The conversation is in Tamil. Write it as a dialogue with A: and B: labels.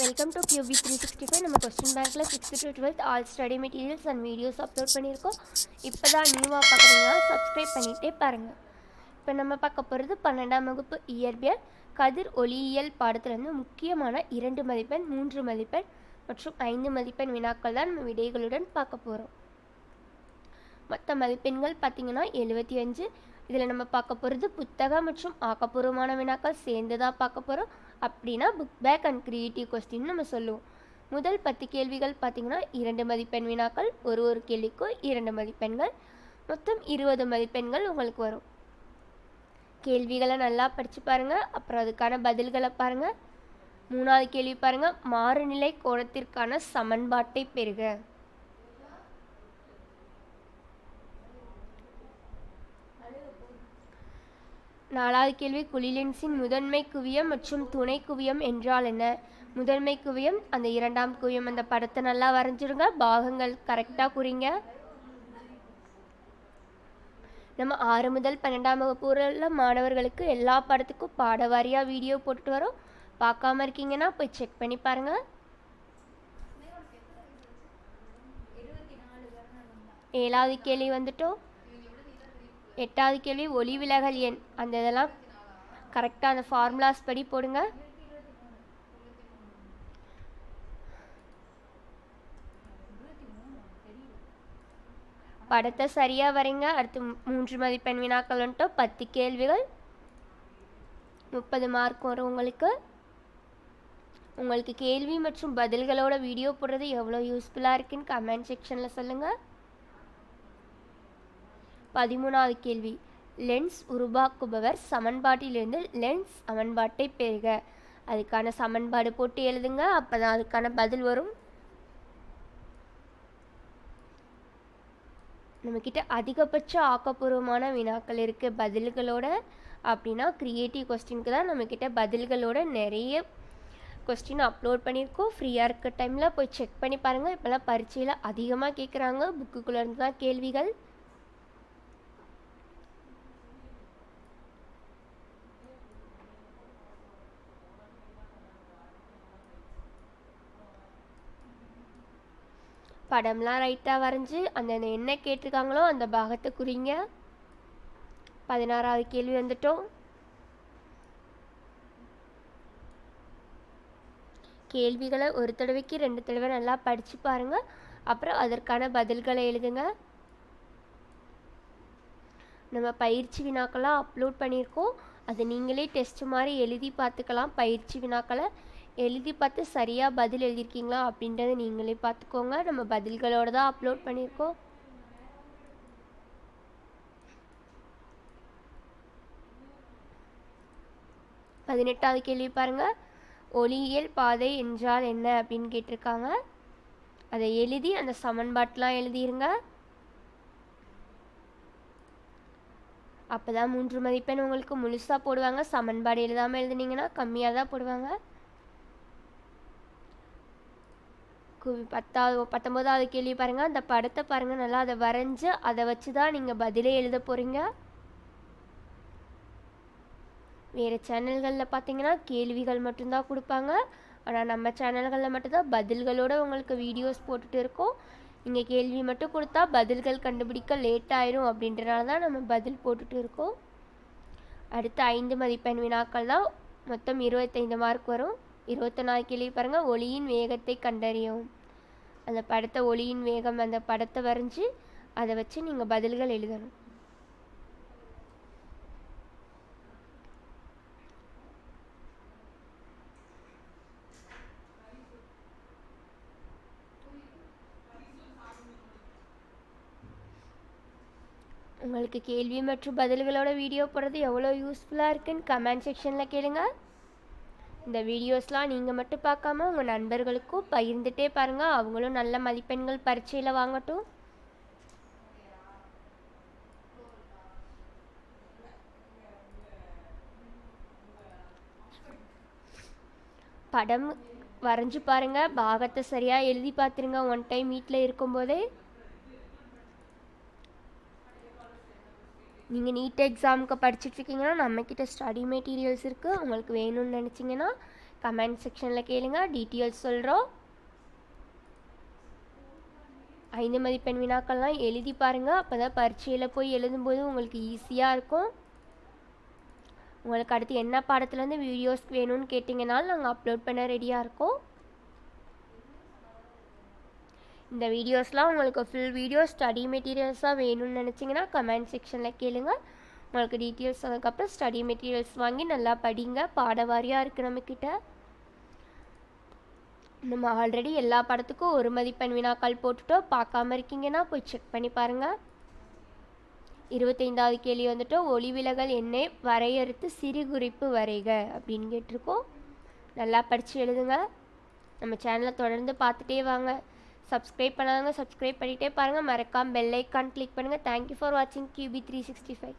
A: Welcome to QB three sixty five நம்ம கொஸ்டின் பேங்க்கில் sixth to twelfth all study materials and videos upload பண்ணியிருக்கோம். இப்போ தான் நியூவாக பார்க்குறீங்கன்னா சப்ஸ்கிரைப் பண்ணிகிட்டே பாருங்கள் இப்போ நம்ம பார்க்க போகிறது பன்னெண்டாம் வகுப்பு இயற்பியல். கதிர் ஒளியியல் பாடத்துலேருந்து முக்கியமான இரண்டு மதிப்பெண் மூன்று மதிப்பெண் மற்றும் ஐந்து மதிப்பெண் வினாக்கள் தான் நம்ம விடைகளுடன் பார்க்க போகிறோம் மொத்த மதிப்பெண்கள் பார்த்தீங்கன்னா எழுபத்தி அஞ்சு. இதில் நம்ம பார்க்க போகிறது புத்தகம் மற்றும் ஆக்கப்பூர்வமான வினாக்கள் சேர்ந்து தான் பார்க்க போகிறோம் அப்படின்னா book back and creative question நம்ம சொல்லுவோம். முதல் பத்து கேள்விகள் பார்த்திங்கன்னா இரண்டு மதிப்பெண் வினாக்கள் ஒரு ஒரு கேள்விக்கும் இரண்டு மதிப்பெண்கள் மொத்தம் இருபது மதிப்பெண்கள் உங்களுக்கு வரும். கேள்விகளை நல்லா படித்து பாருங்கள் அப்புறம் அதுக்கான பதில்களை பாருங்கள் மூணாவது கேள்வி பாருங்கள் மாறுநிலை கோணத்திற்கான சமன்பாட்டை பெறுக. நாலாவது கேள்வி குழிலென்ஸின் முதன்மை குவியம் மற்றும் துணை குவியம் என்றால் என்ன? முதன்மை குவியம் அந்த இரண்டாம் குவியம் அந்த படத்தை நல்லா வரைஞ்சிருங்க பாகங்கள் கரெக்டாக குறிங்க. நம்ம ஆறு முதல் பன்னெண்டாம் வகுப்பு உள்ள மாணவர்களுக்கு எல்லா படத்துக்கும் பாட வாரியாக வீடியோ போட்டு வரோம். பார்க்காம இருக்கீங்கன்னா போய் செக் பண்ணி பாருங்கள் ஏழாவது கேள்வி வந்துட்டோம். எட்டாவது கேள்வி ஒளி விலகல் எண். அந்த இதெல்லாம் கரெக்டாக அந்த ஃபார்முலாஸ் படி போடுங்க. படத்தை சரியாக வரைங்க. அடுத்து மூன்று மதிப்பெண் வினாக்கள் வந்துட்டோம். பத்து கேள்விகள். முப்பது மார்க் வரும் உங்களுக்கு. உங்களுக்கு கேள்வி மற்றும் பதில்களோட வீடியோ போடுறது எவ்வளோ யூஸ்ஃபுல்லாக இருக்குன்னு கமெண்ட் செக்ஷனில் சொல்லுங்கள் பதிமூணாவது கேள்வி. லென்ஸ் உருவாக்குபவர் சமன்பாட்டிலிருந்து லென்ஸ் சமன்பாட்டை பெறுக. அதுக்கான சமன்பாடு போட்டு எழுதுங்க அப்போ தான் அதுக்கான பதில் வரும். நம்மக்கிட்ட அதிகபட்ச ஆக்கப்பூர்வமான வினாக்கள் இருக்குது பதில்களோட. அப்படின்னா க்ரியேட்டிவ் கொஸ்டினுக்கு தான் நம்மக்கிட்ட பதில்களோட நிறைய கொஸ்டின் அப்லோட் பண்ணியிருக்கோம். ஃப்ரீயாக இருக்க டைமில் போய் செக் பண்ணி பாருங்கள் இப்போல்லாம் பரீட்சையில் அதிகமாக கேட்குறாங்க புக்குக்குள்ளேருந்து தான் கேள்விகள். படம்லாம் ரைட்டாக வரைஞ்சி அந்த என்ன கேட்டிருக்காங்களோ அந்த பாகத்தை குறிங்க. பதினாறாவது கேள்வி வந்துட்டோம். கேள்விகளை ஒரு தடவைக்கு ரெண்டு தடவை நல்லா படித்து பாருங்கள் அப்புறம் அதற்கான பதில்களை எழுதுங்க. நம்ம பயிற்சி வினாக்கெல்லாம் அப்லோட் பண்ணியிருக்கோம். அதை நீங்களே டெஸ்ட் மாதிரி எழுதி பார்த்துக்கலாம். பயிற்சி வினாக்களை எழுதி பார்த்து சரியாக பதில் எழுதியிருக்கீங்களா அப்படின்றத நீங்களே பார்த்துக்கோங்க. நம்ம பதில்களோடு தான் அப்லோட் பண்ணியிருக்கோம். பதினெட்டாவது கேள்வி பாருங்கள் ஒளியியல் பாதை என்றால் என்ன அப்படின்னு கேட்டிருக்காங்க. அதை எழுதி அந்த சமன்பாட்டெலாம் எழுதிருங்க. அப்போ தான் மூன்று மதிப்பெண் உங்களுக்கு முழுசாக போடுவாங்க. சமன்பாடு எழுதாமல் எழுதுனீங்கன்னா கம்மியாக தான் போடுவாங்க. பத்தாவது பத்தொம்போதாவது கேள்வி பாருங்கள் அந்த படத்தை பாருங்கள் நல்லா அதை வரைஞ்சி அதை வச்சு தான் நீங்கள் பதிலே எழுத போகிறீங்க வேறு சேனல்களில் பார்த்தீங்கன்னா கேள்விகள் மட்டும்தான் கொடுப்பாங்க. ஆனால் நம்ம சேனல்களில் மட்டும்தான் பதில்களோடு உங்களுக்கு வீடியோஸ் போட்டுட்டு இருக்கோம். நீங்கள் கேள்வி மட்டும் கொடுத்தா பதில்கள் கண்டுபிடிக்க லேட் ஆயிரும் அப்படின்றனால தான் நம்ம பதில் போட்டுட்டு இருக்கோம். அடுத்த ஐந்து மதிப்பெண் வினாக்கள் தான். மொத்தம் இருபத்தைந்து மார்க் வரும். இருபத்தொன்னாவது கேள்வி பாருங்கள் ஒளியின் வேகத்தை கண்டறியவும். அந்த படத்தை ஒளியின் வேகம் அந்த படத்தை வரைஞ்சி அதை வச்சு நீங்கள் பதில்கள் எழுதணும். உங்களுக்கு கேள்வி மற்றும் பதில்களோட வீடியோ போடுறது எவ்வளோ யூஸ்ஃபுல்லாக இருக்குன்னு கமெண்ட் செக்ஷனில் கேளுங்க. இந்த வீடியோஸ்லாம் நீங்கள் மட்டும் பார்க்காம உங்கள் நண்பர்களுக்கும் பகிர்ந்துட்டே பாருங்கள் அவங்களும் நல்ல மதிப்பெண்கள் பரீட்சையில் வாங்கட்டும். படம் வரைஞ்சி பாருங்கள் பாகத்தை சரியாக எழுதி பார்த்துருங்க. ஒன் டைம் வீட்டில் இருக்கும்போதே. நீங்கள் நீட் எக்ஸாமுக்கு படிச்சுட்ருக்கீங்கன்னா நம்மக்கிட்ட ஸ்டடி மெட்டீரியல்ஸ் இருக்குது உங்களுக்கு வேணும்னு நினச்சிங்கன்னா கமெண்ட் செக்ஷனில் கேளுங்க. டீட்டெயில்ஸ் சொல்கிறோம் ஐந்து மதிப்பெண் வினாக்கள்லாம் எழுதி பாருங்கள் அப்போ தான் பரீட்சையில் போய் எழுதும்போது உங்களுக்கு ஈஸியாக இருக்கும். உங்களுக்கு அடுத்து என்ன பாடத்துலேருந்து வீடியோஸ் வேணும்னு கேட்டிங்கனாலும் நாங்கள் அப்லோட் பண்ண ரெடியாக இருக்கோம். இந்த வீடியோஸ்லாம் உங்களுக்கு ஃபுல் வீடியோ ஸ்டடி மெட்டீரியல்ஸாக வேணும்னு நினச்சிங்கன்னா கமெண்ட் செக்ஷனில் கேளுங்க. உங்களுக்கு டீட்டெயில்ஸ் அதுக்கப்புறம் ஸ்டடி மெட்டீரியல்ஸ் வாங்கி நல்லா படிங்க. பாடவாரியாக இருக்குது நம்மக்கிட்ட நம்ம ஆல்ரெடி எல்லா படத்துக்கும் ஒரு மதிப்பெண் வினாக்கள் போட்டுட்டோம். பார்க்காம இருக்கீங்கன்னா போய் செக் பண்ணி பாருங்கள் இருபத்தைந்தாவது கேள்வி வந்துட்டு ஒளி விலகல் எண்ணை வரையறுத்து சிறு குறிப்பு வரைக அப்படின்னு கேட்டிருக்கோம். நல்லா படித்து எழுதுங்க. நம்ம சேனலை தொடர்ந்து பார்த்துட்டே வாங்க. சப்ஸ்கிரைப் பண்ணாதவங்க சப்ஸ்கிரைப் பண்ணிகிட்டே பாருங்கள் மறக்காம பெல் ஐக்கான் கிளிக் பண்ணுங்கள் தேங்க்யூ ஃபார் வாட்சிங் கியூபி த்ரீ சிக்ஸ்டி ஃபைவ்